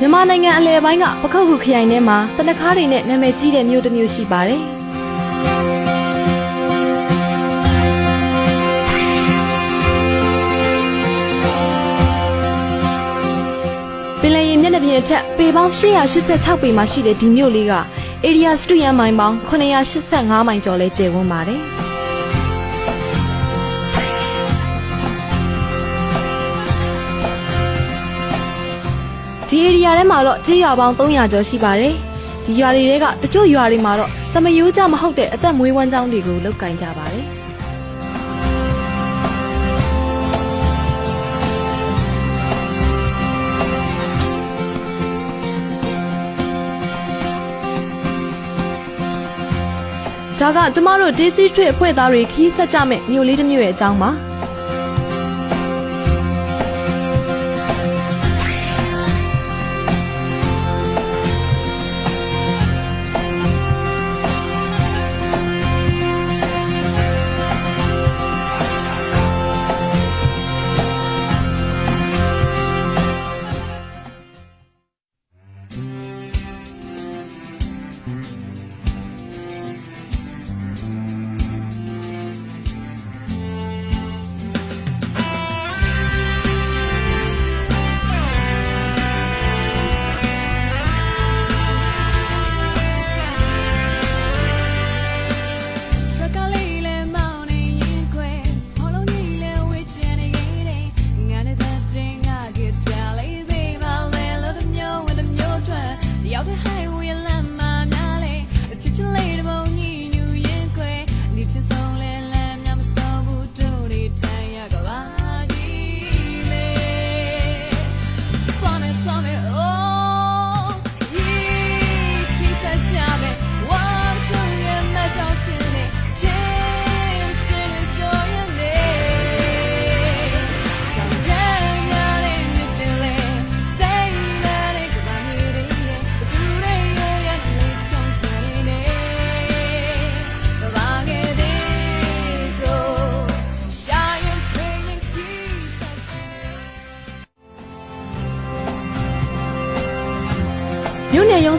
မြန်မာနိုင်ငံအလယ်ပိုင်းကပခုတ်ခုခရိုင်ထဲမှာတနခါးတွေနဲ့နာမည်ကြီးတဲ့မြို့တစ်မြို့ရှိပါတယ်ပင်လယ်ရေမျက်နှာပြင်အထက်ပေပေါင်း886ပေမှာရှိတဲ့ဒီမြို့လေးက area စတုရန်မိုင်ပေါင်း985မိုင်ကျော်လဲကျယ်ဝန်းပါတယ်။ ဒီဧရိယာထဲမှာတော့ကျေးရွာပေါင်း300ကျော်ရှိပါတယ်။ဒီရွာတွေကတချို့ရွာတွေမှာတော့တမယိုးကြမဟုတ်တဲ့အသက်မွေးဝမ်းကြောင်းတွေကိုလုပ်ကင်ကြပါတယ်။ဒါကကျမတို့ဒေးစီထွေအဖွဲ့သားတွေခီးဆက်ကြမဲ့မြို့လေးတစ်မြို့ရဲ့အကြောင်းပါ။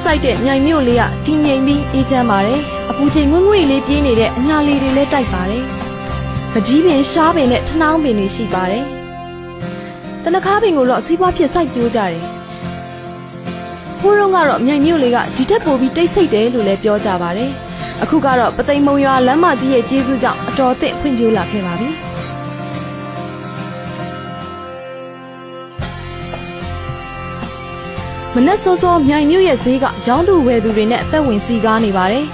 မြို့နယ်ရုံးဆိုင်တဲ့မြိုင်မြို့လေးကတည်ငြိမ်ပြီးအေးချမ်းပါတယ်။အပူချိန်ငွေ့ငွေ့လေးပြေးနေတဲ့အညာလေးတွေလည်းတိုက်ပါတယ်။ပကြီးပင်ရှားပင်နဲ့ထနောင်းပင်တွေရှိပါတယ်။တနခါပင်ကိုတော့စီးပွားဖြစ်စိုက်ပျိုးကြတယ်။ဖိုးရုံးကတော့မြိုင်မြို့လေးကဒီတက်ပိုပြီးတိတ်ဆိတ်တယ်လို့လည်းပြောကြပါတယ်။အခုကတော့ပသိမ်မုံရွာလမ်းမကြီးရဲ့ကျေးဇူးကြောင့်အတော်အသင့်ဖွံ့ဖြိုးလာခဲ့ပါပြီ။ မနက်စောစောမြိုင်မြို့ရဲ့ဈေးကရောင်းသူဝယ်သူတွေနဲ့အသက်ဝင်စီကားနေပါတယ်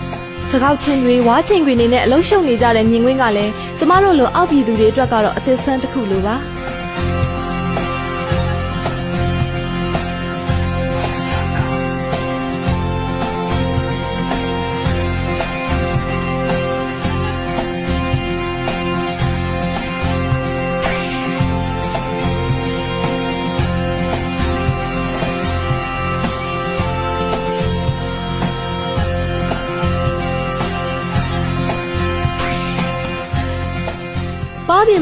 ။တကောက်ချင်းတွေဝါချင်းတွေနေနဲ့အလုံးရှုံနေကြတဲ့မြင်ကွင်းကလည်းကျမတို့လိုအောက်ပြည်သူတွေအတွက်ကတော့အသစ်ဆန်းတစ်ခုလိုပါ။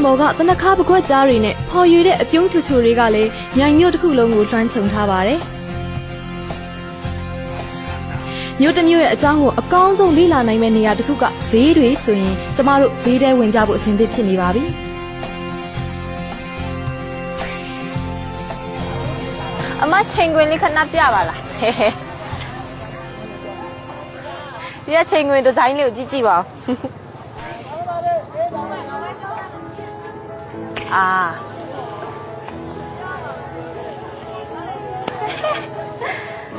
င်ပေါ်ကတနခါပခွက်ကြားတွေနဲ့ဖော်ရွေတဲ့အပြုံးချူချူတွေကလည်းမြိုင်မြို့တစ်ခုလုံးကိုလွှမ်းခြုံထားပါတယ်။မြို့တစ်မြို့ရဲ့အကြောင်းကိုအကောင်းဆုံးလေ့လာနိုင်မယ့်နေရာတစ်ခုကဈေးတွေဆိုရင်ကျမတို့ဈေးထဲဝင်ကြဖို့အဆင်သင့်ဖြစ်နေပါပြီ။အမချိန်ခွင်လေးခဏပြပါလားဟဲဟဲဒီကချိန်ခွင်ဒီဇိုင်းလေးကိုကြည့်ကြည့်ပါဦး အာ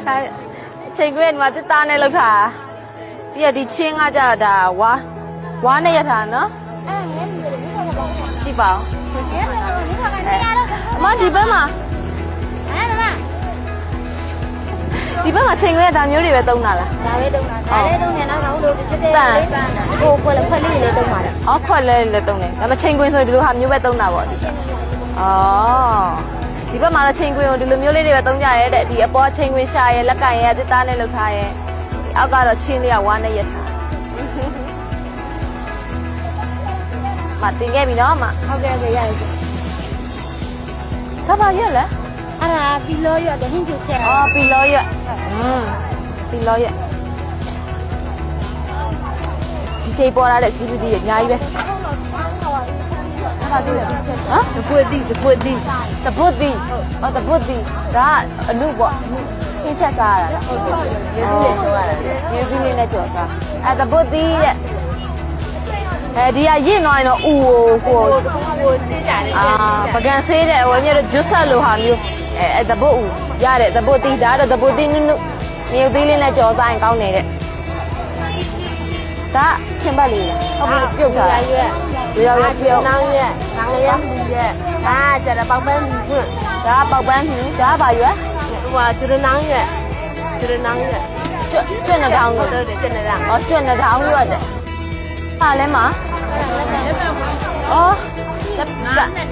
အဲချိန်ခွင်ကဒီမှာတစ်သားနဲ့လောက်တာပြီးရဒီချင်းကကြတာဝါဝါနဲ့ရထားနော်ကြည့်ပါဦးအမဒီဘက်မှာ ဒီဘက်မှာချိန်ခွဲတာမျိုးတွေပဲတုံးတာလားဒါပဲတုံးတာဒါလည်းတုံးနေတော့ငါတို့ဒီချက်တဲ့လေးပန်းတာဟိုခွက်ခွက်လေးလေးတုံးပါတယ်။အော်ခွက်လဲလဲတုံးတယ်။ဒါပေမဲ့ချိန်ခွင်းဆိုရင်ဒီလိုဟာမျိုးပဲတုံးတာပေါ့ဒီက။အော်ဒီဘက်မှာတော့ချိန်ခွင်းကိုဒီလိုမျိုးလေးတွေပဲတုံးကြရဲတဲ့ဒီအပေါ်ချိန်ခွင်းရှာရဲလက်ကင်ရဲတစ်သားနဲ့လှုပ်ထားရဲ။အောက်ကတော့ချင်းလေးကဝါနဲ့ရက်ထား။မတင်ခဲ့ပြီနော်အမဟုတ်ကဲ့ဟုတ်ကဲ့ရတယ်။ဒါပါရက်လဲ အဲ့ဒါဘီလောရွက်တဟင်းကျချက်အော်ပီလောရွက်อืมပီလောရွက်ဒီချိန်ပေါ်လာတဲ့ CBD ရအများကြီးပဲဟာဒီလေဟမ်တပွေတိတပွေတိတပုတ်တီအော်တပုတ်တီဒါကအနုပေါ့အင်းချက်စားရတာလားဟုတ်တယ်ရေသီးနဲ့ကြောရတယ်ရေသီးလေးနဲ့ကြောစားအဲတပုတ်တီတဲ့အဲဒီကရင့်သွားရင်တော့ဥကိုဟိုဟိုစေးကြတယ်အာပကံဆေးတဲ့ဟိုအမြဲတော့ဂျွတ်ဆက်လိုဟာမျိုး အဲအဲတပုတ်ဥရတဲ့တပုတ်တီဒါကတော့တပုတ်တီနုနုရေသီးလေးနဲ့ကြောစားရင်ကောင်းနေတဲ့ဒါချင်းပတ်လေးလားဟုတ်ပြီပြုတ်တာရွက်ဒီရောက်ရပြုတ်နောင်ရွက်နောင်ရမ်းမီရွက်ဒါကြတဲ့ပေါက်ပန်းမီခွန်းဒါပေါက်ပန်းဖြူဒါပါရွယ်ဟိုဟာကျရနောင်ရွက်ကျရနောင်ရွက်ကျွတ်ကျွတ်နှထောင်းဟုတ်ကိုတယ်ကျနေတာอ๋อကျွတ်နှထောင်းရွက်တဲ့ဟာလဲမှာအော်လက်ငါးနဲ့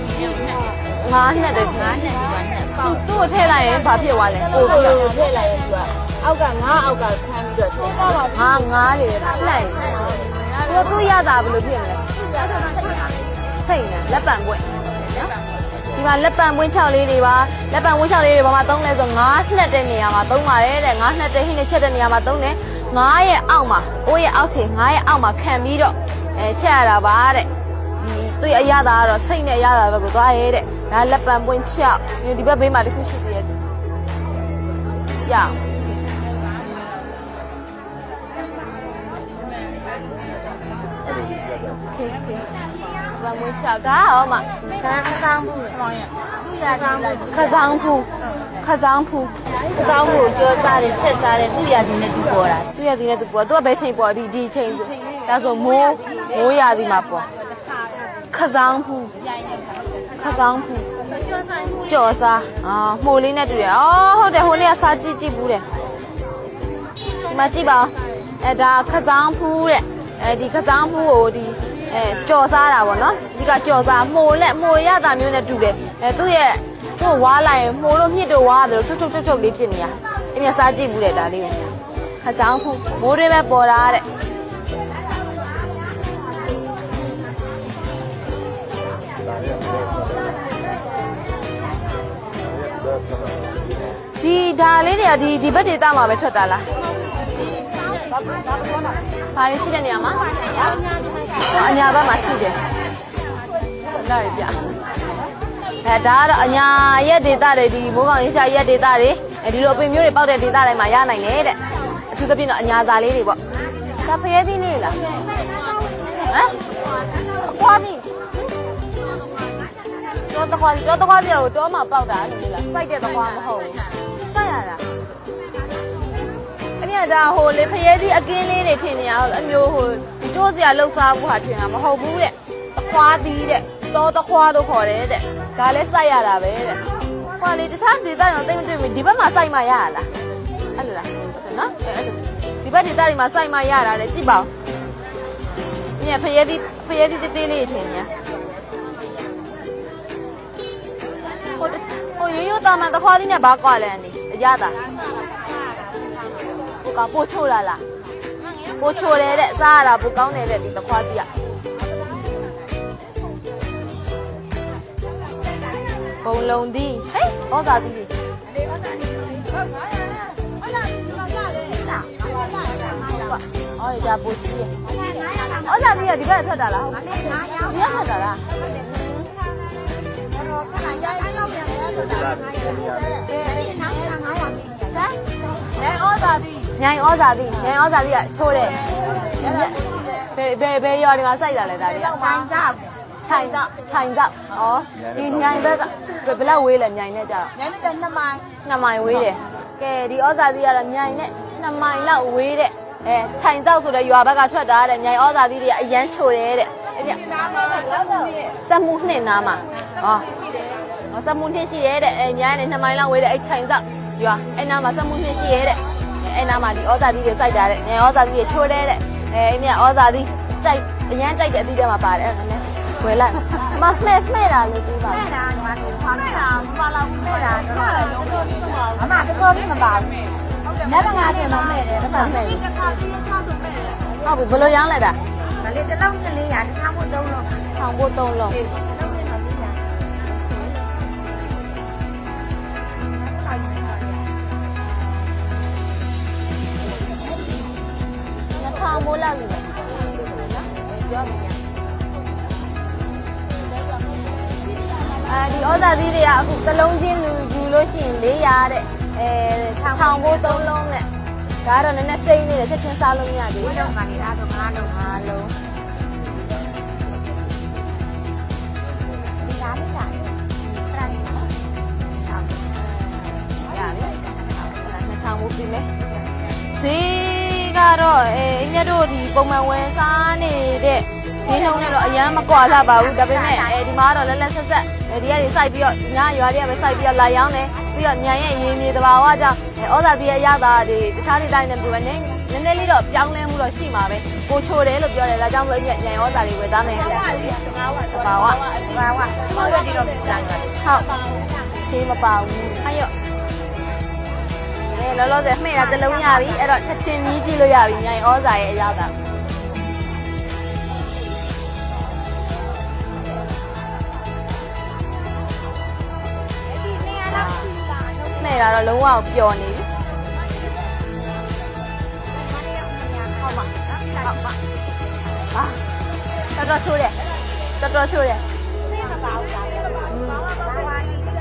ငါးနဲ့တည်းငါးနဲ့သူ့သူ့ ကိုထည့်လိုက်ရင်ဘာဖြစ်သွားလဲပို့ဟိုပြီးလိုတော့ထည့်လိုက်ရင်သူကအောက်ကငါးအောက်ကခမ်းပြီးတော့ထည့်ပါပါငါငါးလေလှိုက်ကိုသူ့ရတာဘယ်လိုဖြစ်မလဲစိတ်နဲ့လက်ပံပွင့်နော်ဒီမှာလက်ပံပွင့်6လေးတွေပါလက်ပံပွင့်6လေးတွေဘာမှသုံးလဲဆိုငါးနှက်တဲ့နေရာမှာသုံးပါတယ်တဲ့ငါးနှက်တဲ့ဟင်းနဲ့ချက်တဲ့နေရာမှာသုံးတယ်ငါးရဲ့အောက်မှာအိုးရဲ့အောက်ခြေငါးရဲ့အောက်မှာခံပြီးတော့အဲချက်ရတာပါတဲ့ဒီ သူ့ရဲ့အရသာကတော့စိတ်နဲ့အရသာပဲကိုသွားရဲတဲ့ဒါလက်ပံပွင့်6ဒီဘက်ဘေးမှာတစ်ခုရှိသေးရဲ့ရအောင်ခေခေဗမွေးချောက်ဒါရောမခမ်းခမ်းမှုလေသူရကြည့်လိုက်ခဇောင်းဖူးခဇောင်းဖူးစောင်းမှုကြောစားတယ်ချက်စားတယ်သူရဒီနဲ့ဒီပေါ်တာသူရသည်နဲ့သူပေါ်သူကဘယ်ချိန်ပေါ်ဒီဒီချိန်ဆိုဒါဆိုမိုးမိုးရသည်မှာပေါ် ခဇောင်းဖူးခဇောင်းဖူးကြော်စားအာမှုလေးနဲ့တူတယ်အော်ဟုတ်တယ်ဟိုနေ့ကစားကြည့်ကြည့်ဘူးတယ်ဒီမှာကြည့်ပါဦးအဲဒါခဇောင်းဖူးတဲ့အဲဒီခဇောင်းဖူးကိုဒီအဲကြော်စားတာပေါ့နော်ဒီကကြော်စားမှုလက်မှုရတာမျိုးနဲ့တူတယ်အဲသူ့ရဲ့သူ့ကိုဝါလိုက်ရင်မှုလို့မြစ်တော့ဝါတယ်လို့ထုတ်ထုတ်ထုတ်ထုတ်လေးဖြစ်နေရအမြစားကြည့်ဘူးတဲ့ဒါလေးကိုခဇောင်းဖူးမိုးတွေပဲပေါ်တာတဲ့ ဒီဒါလေးတွေကဒီဒီဘက်ဒေသမှာပဲထွက်တာလားဘာလို့ရှိတဲ့နေရာမှာအညာဘက်မှာရှိတယ်လာရပြအဲဒါကတော့အညာရက်ဒေသတွေဒီမိုးကောင်ရေးရှာရက်ဒေသတွေအဲဒီလိုအပင်မျိုးတွေပေါက်တဲ့ဒေသတွေမှာရနိုင်တယ်တဲ့အထူးသဖြင့်တော့အညာစာလေးတွေပေါ့ဒါဖရဲသီးနေလားဟမ်အခွားသီး တော့တခွားတော့တခွားစီကိုတော့မှပေါက်တာလို့လားစိုက်တဲ့တခွားမဟုတ်ဘူးစိုက်ရတာအမြဲဒါဟိုလေဖရဲသီးအကင်းလေးတွေထင်နေရတော့အမျိုးဟိုဒီတိုးစရာလှုပ်ရှားမှုဟာထင်တာမဟုတ်ဘူးတဲ့တခွားသီးတဲ့တောတခွားလို့ခေါ်တယ်တဲ့ဒါလည်းစိုက်ရတာပဲတဲ့ဟိုလေတခြားဒေသတွေတော့တိတ်မတွေ့ဘူးဒီဘက်မှာစိုက်မှရရလားအဲ့လိုလားဟုတ်တယ်နော်အဲ့အဲ့လိုဒီဘက်ဒေသတွေမှာစိုက်မှရတာတဲ့ကြည့်ပါဦးညဖရဲသီးဖရဲသီးတေးသေးလေးထင်နေဟို ရိုးရိုးတာမန်တခွားသီးနဲ့ဘာကွာလဲနေအရသာဟိုကပို့ချိုလာလားပို့ချိုတယ်တဲ့စားရတာပိုကောင်းတယ်တဲ့ဒီသခွားတီးอ่ะဘုံလုံးသီးဟေးဩဇာသီးလေအော်ဒါပိုကြီးရဩဇာသီးကဒီဘက်ထွက်တာလားဟုတ်ဒီကထွက်တာလား ညိုင်ဩဇာသီးညိုင်ဩဇာသီးကချိုးတယ်ဘယ်ဘယ်ဘယ်ရွာဒီမှာစိုက်တာလဲဒါလေးကဆိုင်စားခြိုင်စောက်ခြိုင်စောက်ဩဒီညိုင်ဘက်ကဘယ်လောက်ဝေးလဲညိုင်နဲ့ကြတော့ညနေကျ2မိုင်2မိုင်ဝေးတယ်ကဲဒီဩဇာသီးကတော့ညိုင်နဲ့2မိုင်လောက်ဝေးတဲ့အဲခြိုင်စောက်ဆိုတဲ့ရွာဘက်ကထွက်တာတဲ့ညိုင်ဩဇာသီးတွေကအရန်ချိုတယ်တဲ့အဲ့ဒီစက်မှုနှစ်နားမှာဟောဟော စက်မှုနှစ်ရှိရဲတဲ့အဲညိုင်နဲ့2မိုင်လောက်ဝေးတဲ့အဲ့ခြိုင်စောက်ရွာအဲ့နားမှာစက်မှုနှစ်ရှိရဲတဲ့အဲ့နားမှာဒီဩဇာသီးတွေစိုက်တာတဲ့ညိုင်ဩဇာသီးတွေချိုတယ်တဲ့အဲအဲ့မြဩဇာသီးကြိုက်အရန်ကြိုက်တဲ့အသီးထဲမှာပါတယ်အဲ့ဒါနဲ့ဝယ်လိုက်မမှဲ့မှဲ့တာလေးပြီးပါအဲ့ဒါကမှသူဖောင်းနေတာမပါလောက်ဘူးအဲ့ဒါတော့လုံးလုံးမပါဘူးအမတော်တော်လေးမပါဘူးညမငါကျင်မမဲ့တယ်မှန်မှန်ပြီဟုတ်ပြီဘယ်လိုရောင်းလိုက်တာဒါလေးတစ်လုံးနဲ့လေးရတစ်ခါမှသုံးလို့ထောင်ဖို့သုံးလုံး မိုးလောက်ယူမယ်နော်အဲပြောမယ်ရအဲဒီဩဇာသီးတွေကအခုတစ်လုံးချင်းလူယူလို့ရှိရင်400တဲ့အဲထောင်ဖို့3လုံးနဲ့ဒါကတော့နည်းနည်းစိမ့်နေတယ်ချက်ချင်းစားလို့မရသေးဘူးလုံးပါနေတာတော့ငါလုံးအားလုံးဒီလားလေးလားအဲ့ဒါလေးနော်ရတယ်နှစ်ထောင်ဖို့ပြီးမယ်ဈေး ကတော့အဲညတို့ဒီပုံမှန်ဝယ်စားနေတဲ့ဈေးနှုန်းနဲ့တော့အရန်မကွာလာပါဘူးဒါပေမဲ့အဲဒီမှာကတော့လက်လက်ဆက်ဆက်အဲဒီကနေစိုက်ပြီးတော့ညရွာတွေကပဲစိုက်ပြီးတော့လာရောင်းတယ်ပြီးတော့ညံရဲ့ရင်းမြေတဘာဝကြောင့်ဩဇာတိရဲ့ရတာတွေတခြားတွေတိုင်းနဲ့ပြပဲနည်းနည်းနည်းလေးတော့ပြောင်းလဲမှုတော့ရှိမှာပဲကိုချိုတယ်လို့ပြောတယ်ဒါကြောင့်မို့အမြညံဩဇာတွေဝယ်သားမယ်တဘာဝတဘာဝဘာဝဆောရဒီတော့ပြန်ကြိုင်ပါဟုတ်ချေးမပါဘူးအဲ့ရော့အဲ လောလောဆယ်မှဲ့တာတစ်လုံးရပြီအဲ့တော့ချက်ချင်းမြည်ကြည့်လို့ရပြီမြိုင်ဩဇာရဲ့အရောက်တာဒီနေရာတော့ရှိတာလုံးမှဲ့တာတော့လုံးဝပျော်နေပြီဟောက်ပါဟောက်ပါဟာတော်တော်ချိုးတယ်တော်တော်ချိုးတယ်သိမပါဘူးလားဘာဝကြီး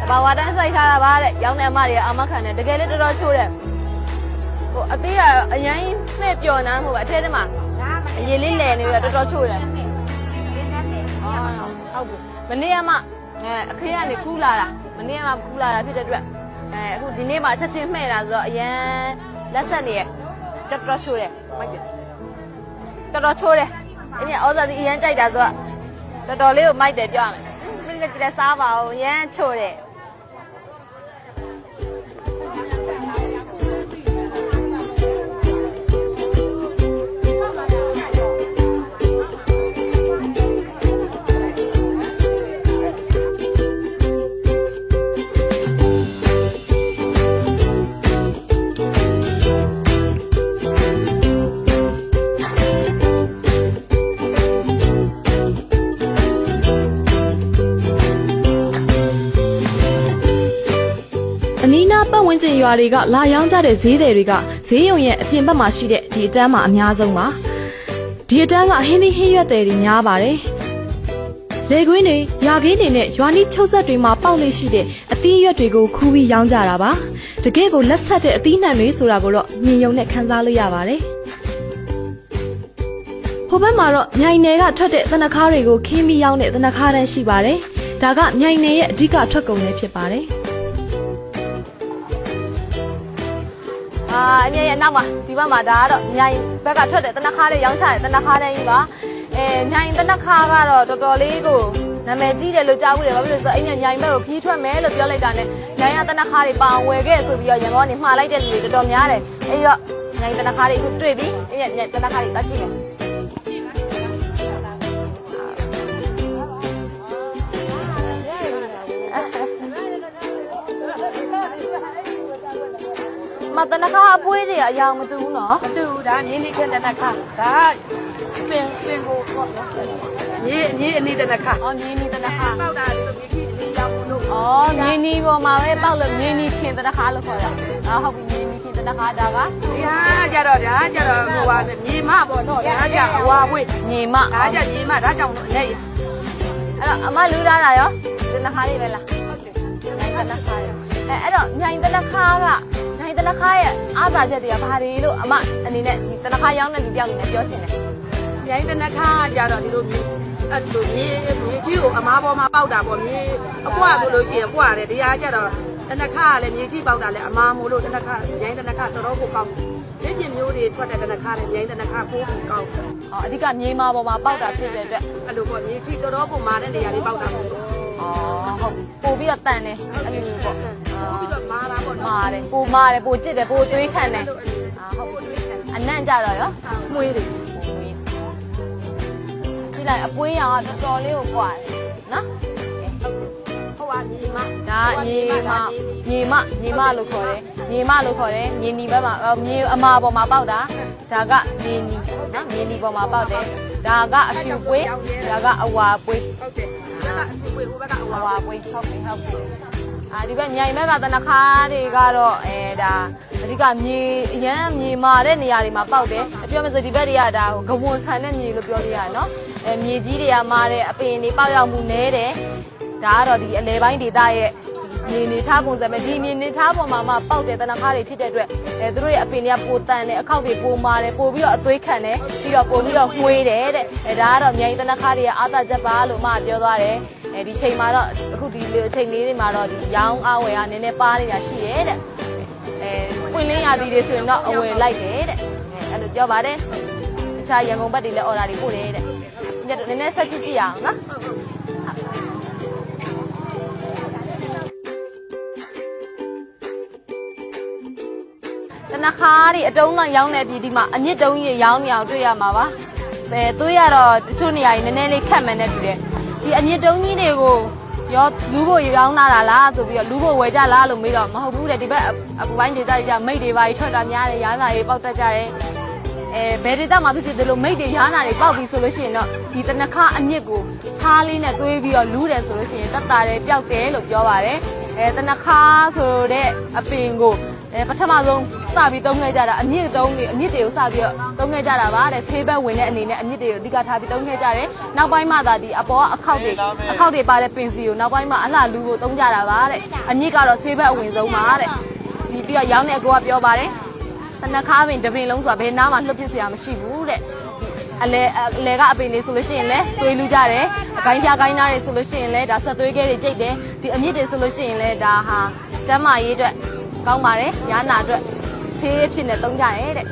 ဘာဝတန်းစိုက်ထားတာပါတဲ့ရောင်းတဲ့အမတွေကအမခံတယ်တကယ်လည်းတော်တော်ချိုးတယ်ဟိုအသေးကအရင်မှဲ့ပျော်နေတာမဟုတ်ဘူးအထဲထဲမှာဒါမအရင်လေးလဲနေပြီးတော့တော်တော်ချိုးတယ်င်းနဲ့ရင်းနဲ့နဲ့ဟုတ်ဘူးမနေ့ကမှအဲအဖေကနေခူးလာတာမနေ့ကမှခူးလာတာဖြစ်တဲ့အတွက်အဲအခုဒီနေ့မှချက်ချင်းမှဲ့တာဆိုတော့အရန်လက်ဆက်နေရတော်တော်ချိုးတယ်မိုက်တယ်တော်တော်ချိုးတယ်အင်းဩဇာဒီအရန်ကြိုက်တာဆိုတော့တော်တော်လေးကိုမိုက်တယ်ပြောရမယ်ပြည့်ကြည့်စားပါဦးရန်ချိုးတယ် ရွာတွေကလာရောင်းကြတဲ့ဈေးတယ်တွေကဈေးရုံရဲ့အပြင်ဘက်မှာရှိတဲ့ဒီအတန်းမှာအများဆုံးပါဒီအတန်းကဟင်းသီးဟင်းရွက်တယ်တွေများပါတယ်လေကွင်းတွေရာခင်းတွေနဲ့ရွာနီးချုပ်ဆက်တွေမှာပေါက်လေးရှိတဲ့အသီးရွက်တွေကိုခူးပြီးရောင်းကြတာပါတကယ့်ကိုလက်ဆက်တဲ့အသီးနှံတွေဆိုတာကိုတော့မြင်ယုံနဲ့ခန်းစားလို့ရပါတယ်ဟိုဘက်မှာတော့မြိုင်နယ်ကထွက်တဲ့သနခါးတွေကိုခင်းပြီးရောင်းတဲ့သနခါးတန်းရှိပါတယ်ဒါကမြိုင်နယ်ရဲ့အဓိကထွက်ကုန်လေးဖြစ်ပါတယ် အာအမြဲရဲ့နောက်မှာဒီဘက်မှာဒါကတော့မြိုင်ဘက်ကထွက်တဲ့တနခါးလေးရောင်းချတဲ့တနခါးတန်းကြီးပါအဲမြိုင်တနခါးကတော့တော်တော်လေးကိုနာမည်ကြီးတယ်လို့ကြားဘူးတယ်ဘာဖြစ်လို့လဲဆိုတော့အဲ့ညမြိုင်ဘက်ကိုခီးထွက်မယ်လို့ပြောလိုက်တာနဲ့မြိုင်ရတနခါးတွေပါအောင်ဝယ်ခဲ့ဆိုပြီးတော့ရန်ကုန်ကနေမှားလိုက်တဲ့လူတွေတော်တော်များတယ်အဲ့တော့မြိုင်တနခါးတွေအခုတွေ့ပြီအဲ့ညမြိုင်တနခါးတွေတက်ကြည့်မယ် မတနခါးအပွေးတွေကအယောင်မတူဘူးနော်တူဒါမြင်းနေခက်တဲ့ခါဒါပင်ပင်ကိုပေါ့နော်ညီညီအနီးတဲ့ခါအော်မြင်းနီတနခါးပေါက်တာဒီလိုမြင်းကြီးအနီးရောက်လို့อ๋อမြင်းနီပေါ်မှာပဲပေါက်လို့မြင်းနီခင်တနခါလို့ခေါ်တာအာဟုတ်ပြီမြင်းနီခင်တနခါဒါကဒီဟာကြတော့ဒါကြတော့ဟိုဟာမြေမပေါ့နော်ဒါကြအဝါဝေးညီမဒါကြမြေမဒါကြောင့်လည်းအဲ့တော့အမလူလာတာရောတနခါလေးပဲလားဟုတ်တယ်မြိုင်တနခါလေးအဲအဲ့တော့မြိုင်တနခါကမြိုင် တနခါရဲ့အားသာချက်တွေကဘာတွေလို့အမအနေနဲ့ဒီတနခါရောင်းတဲ့လူတယောက်အနေနဲ့ပြောချင်တယ်မြိုင်းတဲ့ခါကြတော့ဒီလိုမြေအဲ့လိုမြေမြေကြီးကိုအမားပေါ်မှာပေါက်တာပေါ့မြေအပွားဆိုလို့ရှိရင်ပွားတယ်တရားကြတော့တနခါကလည်းမြေကြီးပေါက်တာလည်းအမားမို့လို့တနခါမြိုင်းတနခါတော်တော်ကိုကောက်ဒီပြင်မျိုးတွေထွက်တဲ့တနခါလည်းမြိုင်းတနခါကိုကောက်อ๋อအဓိကမြေမာပေါ်မှာပေါက်တာဖြစ်တဲ့အတွက်အဲ့လိုပေါ့မြေကြီးတော်တော်ကိုမာတဲ့နေရာလေးပေါက်တာပေါ့ ပြီးอ๋อဟုတ်ပြီပို့ပြီးတော့တန်တယ်အဲ့လိုမျိုးပေါ့အာတော့မာတာပေါ့နော်မာတယ်ပိုမာတယ်ပိုကြစ်တယ်ပိုတွေးခံတယ်အာဟုတ်ပြီအနံ့ကြတော့ရောမွေးတယ်ကြည့်လိုက်အပွေးရောင်ကတော်တော်လေးကိုကွာတယ်နော် ဟိုဟာမြေမဒါညီမညီမညီမလို့ခေါ်တယ်ညီမလို့ခေါ်တယ်ညီနီဘက်မှာအော်မြေအမာပေါ်မှာပေါက်တာဒါကညီနီနော်ညီနီပေါ်မှာပေါက်တယ်ဒါကအဖြူပွေးဒါကအဝါပွေးဟုတ်တယ်ဒါကအပွေဟိုဘက်ကဟိုအဟာဝါပွေးဟုတ်ပြီဟုတ်ပြီအာဒီဘက်မြိုင်ဘက်ကတနခါတွေကတော့အဲဒါအဓိကမြေအရန်မြေမာတဲ့နေရာတွေမှာပေါက်တယ်အပြောမစဒီဘက်တွေကဒါဟိုဂဝွန်ဆန်တဲ့မြေလို့ပြောလို့ရတယ်နော်အဲမြေကြီးတွေကမာတဲ့အပင်တွေပေါက်ရောက်မှုနည်းတယ် ဒါကတော့ဒီအလဲပိုင်းဒေသရဲ့မြေနေထားပုံစံပဲဒီမြေနေထားပုံမှာမှပေါက်တဲ့တနခါတွေဖြစ်တဲ့အတွက်အဲသူတို့ရဲ့အပင်တွေကပိုတန်တယ်အခောက်တွေပိုမာတယ်ပိုပြီးတော့အသွေးခံတယ်ပြီးတော့ပိုပြီးတော့မှွေးတယ်တဲ့အဲဒါကတော့မြိုင်တနခါတွေရဲ့အာသာချက်ပါလို့မှပြောသွားတယ်အဲဒီချိန်မှာတော့အခုဒီလိုအချိန်လေးတွေမှာတော့ဒီရောင်းအဝယ်ကနည်းနည်းပါနေတာရှိရဲ့တဲ့အဲပွင့်လင်းရာသီတွေဆိုရင်တော့အဝယ်လိုက်တယ်တဲ့အဲအဲ့လိုပြောပါတယ်တခြားရန်ကုန်ဘက်တွေလည်းအော်ဒါတွေပို့တယ်တဲ့ညတော့နည်းနည်းဆက်ကြည့်ကြည့်ရအောင်နော် နခါးတွေအတုံးတော့ရောင်းနေပြည်ဒီမှာအမြင့်တုံးကြီးရောင်းနေအောင်တွေ့ရမှာပါအဲတွေးရတော့တချို့နေရာကြီးနည်းနည်းလေးခက်မှန်းနေတူတယ်ဒီအမြင့်တုံးကြီးတွေကိုရောလူဖို့ရောင်းလာတာလားဆိုပြီးတော့လူဖို့ဝယ်ကြလားလို့မေးတော့မဟုတ်ဘူးတဲ့ဒီဘက်အပူပိုင်းဒေသကြီးကမိတ်တွေပါကြီးထွက်တာများတယ်ရားစာတွေပေါက်တတ်ကြတယ်အဲဘယ်ဒေသမှာဖြစ်ဖြစ်ဒီလိုမိတ်တွေရားနာတွေပေါက်ပြီးဆိုလို့ရှိရင်တော့ဒီတနခါအမြင့်ကိုသားလေးနဲ့တွေးပြီးတော့လူတယ်ဆိုလို့ရှိရင်တက်တာတယ်ပျောက်တယ်လို့ပြောပါတယ်အဲတနခါဆိုတဲ့အပင်ကိုအဲပထမဆုံး စပြီးတုံးခဲ့ကြတာအမြင့်တုံးတွေအမြင့်တွေကိုစပြီးတော့တုံးခဲ့ကြတာပါတဲ့ဆေးဘက်ဝင်တဲ့အနေနဲ့အမြင့်တွေကိုအဓိကထားပြီးတုံးခဲ့ကြတယ်နောက်ပိုင်းမှသာဒီအပေါ်ကအခောက်တွေအခောက်တွေပါတဲ့ပင်စီကိုနောက်ပိုင်းမှအလှလူကိုတုံးကြတာပါတဲ့အမြင့်ကတော့ဆေးဘက်အဝင်ဆုံးပါတဲ့ဒီပြီးတော့ရောင်းတဲ့အကိုကပြောပါတယ်တနခါပင်တပင်လုံးဆိုတာဘယ်နားမှလွတ်ပစ်စရာမရှိဘူးတဲ့အလဲအလဲကအပင်တွေဆိုလို့ရှိရင်လည်းတွေးလူကြတယ်အကိုင်းပြားကိုင်းသားတွေဆိုလို့ရှိရင်လည်းဒါဆက်သွေးခဲတွေကြိတ်တယ်ဒီအမြင့်တွေဆိုလို့ရှိရင်လည်းဒါဟာကျမ်းမာရေးအတွက်ကောင်းပါတယ်ညာနာအတွက် ဆေးအဖြစ်နဲ့သုံးကြတယ်တဲ့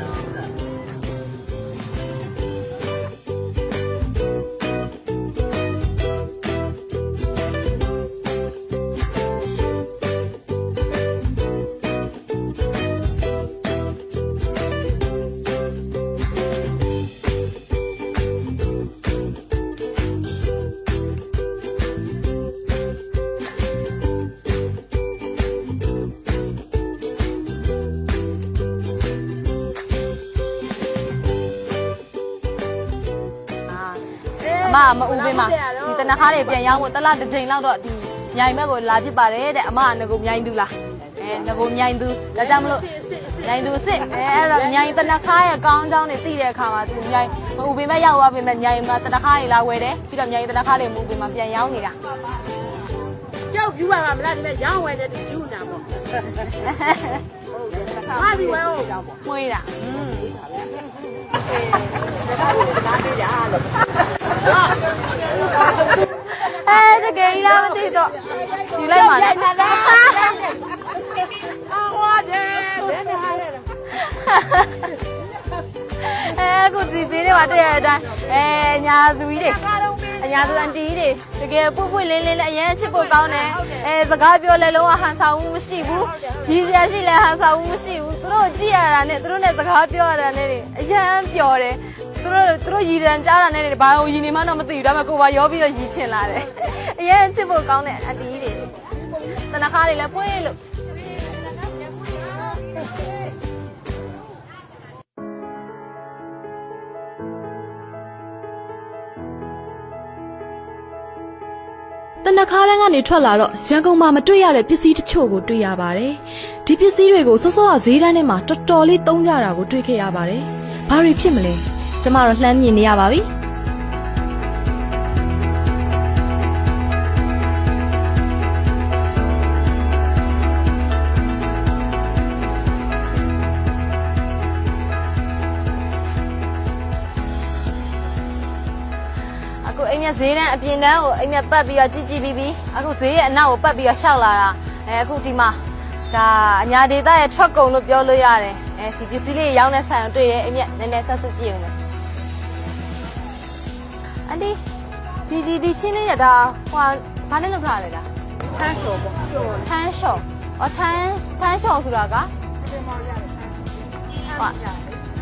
အမမအူပေးမှာဒီတနခါတွေပြန်ရောင်းဖို့တစ်လတစ်ကြိမ်လောက်တော့ဒီမြိုင်ဘက်ကိုလာဖြစ်ပါတယ်တဲ့အမကငကိုမြိုင်သူလားအဲငကိုမြိုင်သူဒါကြောင့်မလို့မြိုင်သူအစ်စ်အဲအဲ့တော့မြိုင်တနခါရဲ့ကောင်းကြောင်းတွေသိတဲ့အခါမှာသူမြိုင်မအူပေးမဲ့ရောက်သွားပြီမဲ့မြိုင်မှာတနခါတွေလာဝယ်တယ်ပြီးတော့မြိုင်တနခါတွေမအူပေးမှာပြန်ရောင်းနေတာကြောက်ပြူပါမလားဒီမဲ့ရောင်းဝယ်တဲ့ပြူနာပေါ့ဟာဒီဝဲဟုတ်ကြောက်ပေါ့မွေးတာอืมဒါပေးရလို့ အဲတကယ်ကြီးလားမသိတော့ယူလိုက်ပါလေအာဟောတယ်ဘယ်နဲ့ဟာလဲအဲအခုဒီစည်းတွေမှာတွေ့ရတဲ့အတိုင်းအဲညာသူကြီးတွေခါတော့ပေးအညာသူအန်တီတွေတကယ်ပွပွလင်းလင်းလည်းအရင်ချစ်ဖို့ကောင်းတယ်အဲစကားပြောလဲလုံးဝဟန်ဆောင်မှုမရှိဘူးကြီးစရာရှိလဲဟန်ဆောင်မှုမရှိဘူးသူတို့ကြည့်ရတာနဲ့သူတို့နဲ့စကားပြောရတာနဲ့တွေအရန်ပျော်တယ် သူတို့သူတို့ရည်တန်ကြားတာနဲ့တွေဘာလို့ရည်နေမှတော့မသိဘူးဒါပေမဲ့ကိုယ်ပါရောပြီးတော့ရည်ချင်လာတယ်အရင်ချစ်ဖို့ကောင်းတဲ့အန်တီတွေတနခါတွေလည်းပွင့်လို့တနခါးတန်းကနေထွက်လာတော့ရန်ကုန်မှာမတွေ့ရတဲ့ပစ္စည်းတချို့ကိုတွေ့ရပါတယ်။ဒီပစ္စည်းတွေကိုစောစောကဈေးတန်းထဲမှာတော်တော်လေးသုံးကြတာကိုတွေ့ခဲ့ရပါတယ်။ဘာတွေဖြစ်မလဲ။ ကျမတို့လှမ်းမြင်နေရပါပြီ။။အခုအိမ်မြဈေးတန်းအပြင်တန်းကိုအိမ်မြပတ်ပြီးတော့ကြည့်ကြည့်ပြီးပြီးအခုဈေးရဲ့အနောက်ကိုပတ်ပြီးတော့ရှောက်လာတာအဲအခုဒီမှာဒါအညာဒေတာရဲ့ထွက်ကုန်လို့ပြောလို့ရတယ်။အဲဒီပစ္စည်းလေးရောင်းတဲ့ဆိုင်ကိုတွေ့တယ်အိမ်မြနည်းနည်းဆက်စစ်ကြည့်အောင်မယ်။ အန်ဒီဒီဒီဒီချင်းလေးရတာဟိုဘာနဲ့လုပ်ထားလဲဒါထမ်းချော်ပေါ့ပြောထန်းလျှော်။အော်ထန်းထန်းလျှော်ဆိုတာကတယ်မောင်ရတယ်ထမ်းရတယ်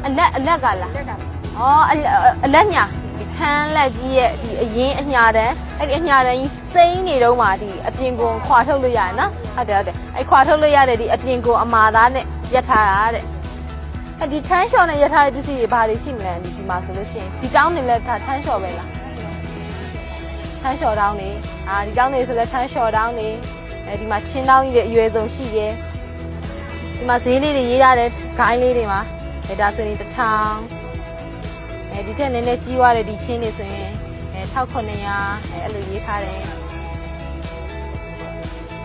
အလက်အလက်ကလားလက်ကလည်း။အော်အလက်အလက်ညာဒီထန်းလက်ကြီးရဲ့ဒီအရင်အညာတန်းအဲ့ဒီအညာတန်းကြီးစိမ့်နေတော့မှဒီအပြင်ကိုခွာထုတ်လို့ရတယ်နော်။ဟုတ်တယ်ဟုတ်တယ်။အဲ့ခွာထုတ်လို့ရတဲ့ဒီအပြင်ကိုအမာသားနဲ့ရက်ထားတာတဲ့။ အဲ့ဒီထန်းလျှော်နဲ့ရက်ထားတဲ့ပစ္စည်းတွေဘာတွေရှိမလဲဒီဒီမှာဆိုလို့ရှိရင်ဒီတောင်းနေလဲထန်းလျှော်ပဲလား။ထန်းလျှော်တောင်းနေအာဒီတောင်းနေဆိုလဲထန်းလျှော်တောင်းနေအဲဒီမှာချင်းတောင်းကြီးတွေအရွယ်ဆုံးရှိရဲ့ဒီမှာဈေးလေးတွေရေးထားတဲ့ဂိုင်းလေးတွေမှာအဲဒါဆိုရင်တစ်ထောင်အဲဒီထက်နည်းနည်းကြီးသွားတဲ့ဒီချင်းတွေဆိုရင်အဲ1900အဲအဲ့လိုရေးထားတယ်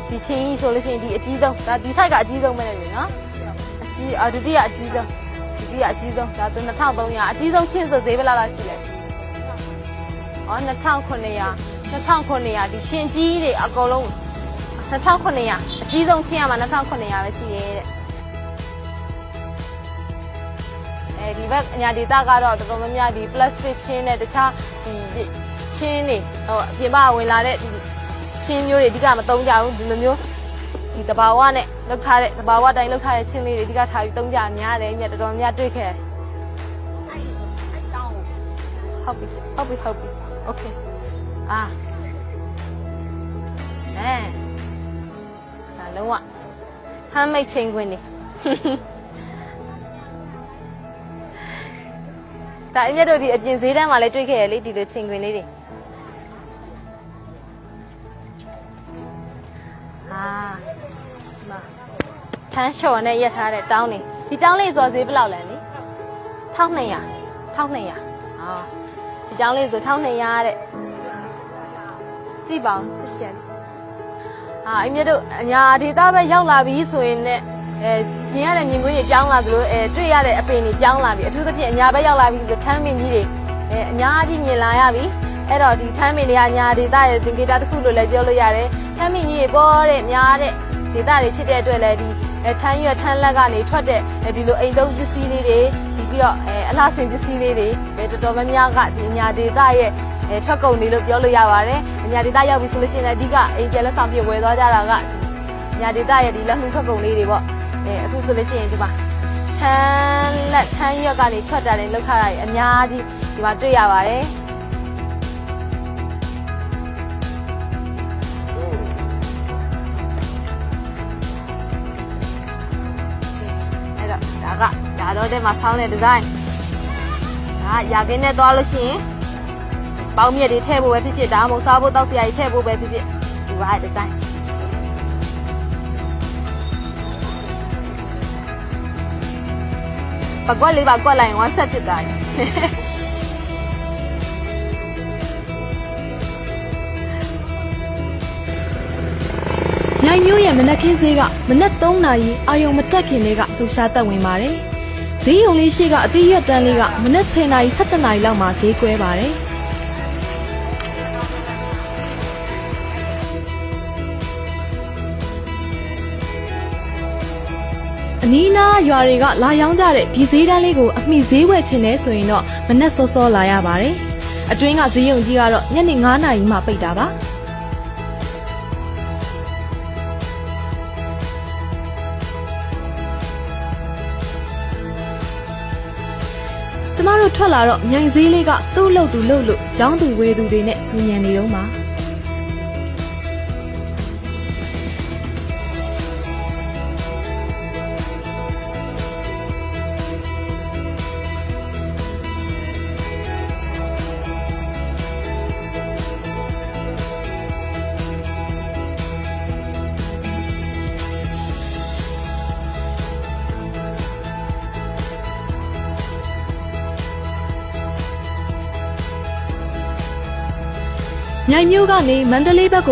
ဒီချင်းကြီးဆိုလို့ရှိရင်ဒီအကြီးဆုံးဒါဒီ site ကအကြီးဆုံးပဲလေနော်အကြီးအဒုတိယအကြီးဆုံး ဒုတိယအကြီးဆုံးဒါဆို2300အကြီးဆုံးချင်းဆိုဈေးဘယ်လောက်လောက်ရှိလဲအော်2900 2900ဒီချင်းကြီးတွေအကုန်လုံး2900အကြီးဆုံးချင်းရမှာ2900ပဲရှိရဲတဲ့အဲဒီဘက်အညာဒေတာကတော့တော်တော်များများဒီ plastic ချင်းနဲ့တခြားဒီချင်းတွေဟိုအပြင်ပဝင်လာတဲ့ဒီချင်းမျိုးတွေအဓိကမသုံးကြဘူးဒီလိုမျိုး ဒီတဘာဝနဲ့လောက်ထားတဲ့တဘာဝတိုင်းလောက်ထားတဲ့ချင်းလေးတွေအဓိကထားပြီးသုံးကြများတယ်ညတော်တော်များတွေ့ခဲ့တယ်ဟုတ်ပြီဟုတ်ပြီဟုတ်ပြီโอเคအာအဲဒါလုံးဝဟမ်းမိတ်ချင်းခွင်းနေ ဒါအင်းရတို့ဒီအပြင်ဈေးတန်းမှာလည်းတွေ့ခဲ့ရလေဒီလိုချင်းခွင်လေးတွေ ထန်းလျှော်နဲ့ရက်ထားတဲ့တောင်းနေဒီတောင်းလေးဆိုဈေးဘယ်လောက်လဲနိ1200 1200အာဒီတောင်းလေးဆို1200တဲ့ကြည့်ပါဦးချစ်ချင်အာအင်းရတို့အညာဒေတာပဲရောက်လာပြီဆိုရင်လည်းအဲမြင်ရတဲ့မြင်ကွင်းကြီးပြောင်းလာသလိုအဲတွေ့ရတဲ့အပင်ကြီးပြောင်းလာပြီအထူးသဖြင့်အညာဘက်ရောက်လာပြီဆိုထမ်းပင်ကြီးတွေအဲအများကြီးမြင်လာရပြီအဲ့တော့ဒီထမ်းပင်တွေကညာဒေတာရဲ့သင်္ကေတတစ်ခုလို့လည်းပြောလို့ရတယ်ထမ်းပင်ကြီးတွေပေါ်တဲ့များတဲ့ဒေတာတွေဖြစ်တဲ့အတွက်လည်းဒီ အဲထမ်းရွက်ထမ်းလက်ကနေထွက်တဲ့အဲဒီလိုအိမ်သုံးပစ္စည်းလေးတွေဒီပြီးတော့အဲအလားစင်ပစ္စည်းလေးတွေအဲတော်တော်များများကဒီညာဒေတာရဲ့အဲထွက်ကုန်နေလို့ပြောလို့ရပါတယ်။ညာဒေတာရောက်ပြီဆိုလို့ရှိရင်လည်းအဓိကအိမ်ပြန်လက်ဆောင်ပြဝယ်သွားကြတာကညာဒေတာရဲ့ဒီလက်မှုထွက်ကုန်လေးတွေပေါ့။အဲအခုဆိုလို့ရှိရင်ဒီမှာထန်းလက်ထန်းရွက်ကနေထွက်တာတွေလောက်ထားတာတွေအများကြီးဒီမှာတွေ့ရပါတယ်။ တော့တဲ့မှာဆောင်းတဲ့ဒီဇိုင်းဒါကရာကင်းနဲ့သွားလို့ရှိရင်ပေါင်းမြက်တွေထည့်ဖို့ပဲဖြစ်ဖြစ်ဒါမှမဟုတ်စားဖို့တောက်စရာတွေထည့်ဖို့ပဲဖြစ်ဖြစ်ဒီပါဒီဇိုင်းပကွက်လေးပါကွက်လိုက်ရင်ဝမ်းဆက်ဖြစ်သွားတယ်မြိုင်မျိုးရဲ့မနက်ခင်းဈေးကမနက်3နာရီအာယုံမတက်ခင်လေးကလှူရှားတက်ဝင်ပါတယ် ဈေးရုံလေးရှိကအသီးရွက်တန်းလေးကမနက်10နာရီ17နာရီလောက်မှဈေးကွဲပါတယ်အနီးနားရွာတွေကလာရောင်းကြတဲ့ဒီဈေးတန်းလေးကိုအမိဈေးဝယ်ချင်တယ်ဆိုရင်တော့မနက်စောစောလာရပါတယ်။အတွင်းကဈေးရုံကြီးကတော့ညနေ9နာရီမှပိတ်တာပါ။ ကျမတို့ထွက်လာတော့မြိုင်ဈေးလေးကသူ့လှုပ်သူလှုပ်လို့ရောင်းသူဝယ်သူတွေနဲ့စူညံနေတော့မှာ။။ မြိုင်မျိုးကနေမန္တလေးဘက်ကို